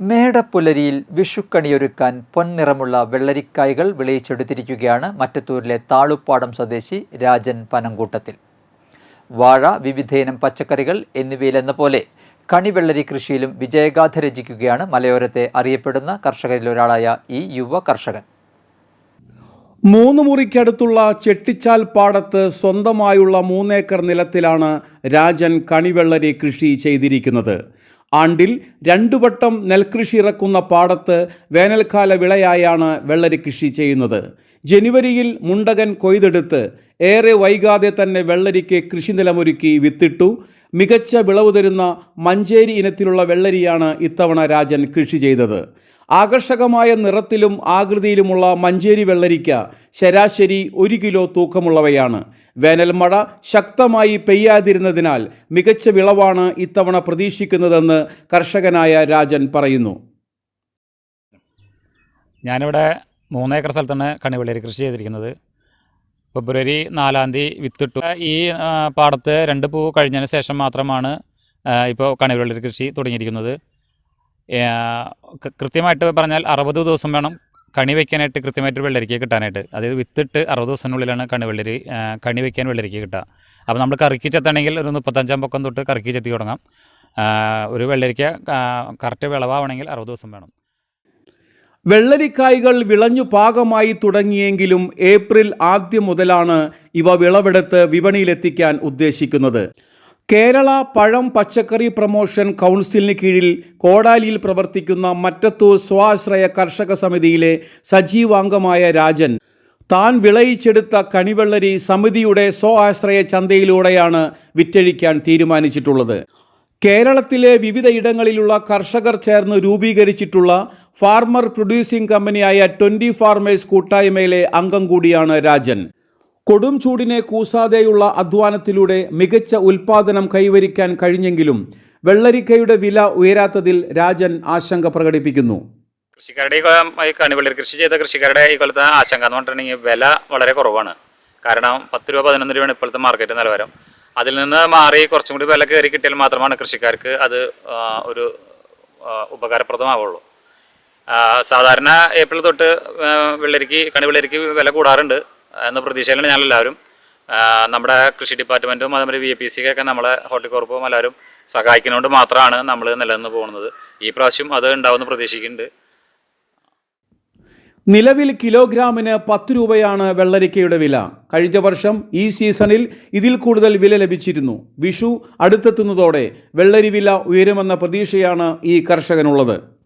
മേടപ്പുലരിയിൽ വിഷുക്കണിയൊരുക്കാൻ പൊൻനിറമുള്ള വെള്ളരിക്കായകൾ വിളയിച്ചെടുത്തിരിക്കുകയാണ് മറ്റത്തൂരിലെ താളുപ്പാടം സ്വദേശി രാജൻ പനങ്കൂട്ടത്തിൽ വാഴ വിവിധയിനം പച്ചക്കറികൾ എന്നിവയിലെന്ന പോലെ കണിവെള്ളരി കൃഷിയിലും വിജയഗാഥ രചിക്കുകയാണ് മലയോരത്തെ അറിയപ്പെടുന്ന കർഷകരിലൊരാളായ ഈ യുവ കർഷകൻ. മൂന്ന് മുറിക്കടുത്തുള്ള ചെട്ടിച്ചാൽ പാടത്ത് സ്വന്തമായുള്ള മൂന്നേക്കർ നിലത്തിലാണ് രാജൻ കണിവെള്ളരി കൃഷി ചെയ്തിരിക്കുന്നത്. ആണ്ടിൽ രണ്ടു വട്ടം നെൽകൃഷി ഇറക്കുന്ന പാടത്ത് വേനൽക്കാല വിളയായാണ് വെള്ളരി കൃഷി ചെയ്യുന്നത്. ജനുവരിയിൽ മുണ്ടകൻ കൊയ്തെടുത്ത് ഏറെ വൈകാതെ തന്നെ വെള്ളരിക്ക് കൃഷിനിലമൊരുക്കി വിത്തിട്ടു. മികച്ച വിളവ് തരുന്ന മഞ്ചേരി ഇനത്തിലുള്ള വെള്ളരിയാണ് ഇത്തവണ രാജൻ കൃഷി ചെയ്തത്. ആകർഷകമായ നിറത്തിലും ആകൃതിയിലുമുള്ള മഞ്ചേരി വെള്ളരിക്ക ശരാശരി ഒരു കിലോ തൂക്കമുള്ളവയാണ്. വേനൽമഴ ശക്തമായി പെയ്യാതിരുന്നതിനാൽ മികച്ച വിളവാണ് ഇത്തവണ പ്രതീക്ഷിക്കുന്നതെന്ന് കർഷകനായ രാജൻ പറയുന്നു. ഞാനിവിടെ മൂന്നേക്കർ സ്ഥലത്താണ് കണിവെള്ളരി കൃഷി ചെയ്തിരിക്കുന്നത്. ഫെബ്രുവരി നാലാം തീയതി വിത്തിട്ടു. ഈ പാടത്ത് രണ്ട് പൂ കഴിഞ്ഞതിന് ശേഷം മാത്രമാണ് ഇപ്പോൾ കണിവെള്ളരി കൃഷി തുടങ്ങിയിരിക്കുന്നത്. കൃത്യമായിട്ട് പറഞ്ഞാൽ അറുപത് ദിവസം വേണം കണി വയ്ക്കാനായിട്ട് കൃത്യമായിട്ട് വെള്ളരിക്ക കിട്ടാനായിട്ട്. അതായത് വിത്തിട്ട് അറുപത് ദിവസത്തിനുള്ളിലാണ് കണി വെള്ളരി കണി വയ്ക്കാൻ വെള്ളരിക്ക കിട്ടുക. അപ്പോൾ നമ്മൾ കറിക്ക് ചെത്തണമെങ്കിൽ ഒരു മുപ്പത്തഞ്ചാം പൊക്കം തൊട്ട് കറിക്ക് ചെത്തി തുടങ്ങാം. ഒരു വെള്ളരിക്ക കറക്റ്റ് വിളവാവണമെങ്കിൽ അറുപത് ദിവസം വേണം. വെള്ളരിക്കായ്കൾ വിളഞ്ഞു പാകമായി തുടങ്ങിയെങ്കിലും ഏപ്രിൽ ആദ്യം മുതലാണ് ഇവ വിളവെടുത്ത് വിപണിയിലെത്തിക്കാൻ ഉദ്ദേശിക്കുന്നത്. കേരള പഴം പച്ചക്കറി പ്രൊമോഷൻ കൗൺസിലിന് കീഴിൽ കോടാലിയിൽ പ്രവർത്തിക്കുന്ന മറ്റത്തൂർ സ്വാശ്രയ കർഷക സമിതിയിലെ സജീവാംഗമായ രാജൻ. താൻ വിളയിച്ചെടുത്ത കണിവെള്ളരി സമിതിയുടെ സ്വാശ്രയ ചന്തയിലൂടെയാണ് വിറ്റഴിക്കാൻ തീരുമാനിച്ചിട്ടുള്ളത്. കേരളത്തിലെ വിവിധ ഇടങ്ങളിലുള്ള കർഷകർ ചേർന്ന് രൂപീകരിച്ചിട്ടുള്ള ഫാർമർ പ്രൊഡ്യൂസിംഗ് കമ്പനിയായ ട്വന്റി ഫാർമേഴ്സ് കൂട്ടായ്മയിലെ അംഗം കൂടിയാണ് രാജൻ. കൊടും ചൂടിനെ കൂസാതെയുള്ള അധ്വാനത്തിലൂടെ മികച്ച ഉൽപാദനം കൈവരിക്കാൻ കഴിഞ്ഞെങ്കിലും വെള്ളരിക്കയുടെ വില ഉയരാത്തതിൽ രാജൻ ആശങ്ക പ്രകടിപ്പിക്കുന്നു. കൃഷിക്കാരുടെ ഈ കണിവെള്ളരി കൃഷി ചെയ്ത കൃഷിക്കാരുടെ ഈ കൊല്ലത്തെ ആശങ്ക എന്ന് പറഞ്ഞിട്ടുണ്ടെങ്കിൽ വില വളരെ കുറവാണ്. കാരണം പത്ത് രൂപ പതിനൊന്ന് രൂപയാണ് ഇപ്പോഴത്തെ മാർക്കറ്റ് നിലവാരം. അതിൽ നിന്ന് മാറി കുറച്ചും കൂടി വില കയറി കിട്ടിയാൽ മാത്രമാണ് കൃഷിക്കാർക്ക് അത് ഒരു ഉപകാരപ്രദമാവുള്ളൂ. സാധാരണ ഏപ്രിൽ തൊട്ട് വെള്ളരിക്ക് കണിവെള്ളരിക്ക് വില കൂടാറുണ്ട്. എന്ന പ്രതീക്ഷയിലാണ് ഞങ്ങളെല്ലാവരും നമ്മുടെ കൃഷി ഡിപ്പാർട്ട്മെന്റും അതേമാതിരി വി എ പി സി ഒക്കെ നമ്മളെ ഹോർട്ടിക്കോർപ്പും എല്ലാവരും സഹായിക്കുന്നതുകൊണ്ട് മാത്രമാണ് നമ്മൾ നിലനിന്ന് പോകുന്നത്. ഈ പ്രാവശ്യം അത് ഉണ്ടാവുമെന്ന് പ്രതീക്ഷിക്കുന്നുണ്ട്. നിലവിൽ കിലോഗ്രാമിന് പത്ത് രൂപയാണ് വെള്ളരിക്കയുടെ വില. കഴിഞ്ഞ വർഷം ഈ സീസണിൽ ഇതിൽ കൂടുതൽ വില ലഭിച്ചിരുന്നു. വിഷു അടുത്തെത്തുന്നതോടെ വെള്ളരി വില ഉയരുമെന്ന പ്രതീക്ഷയാണ് ഈ കർഷകനുള്ളത്.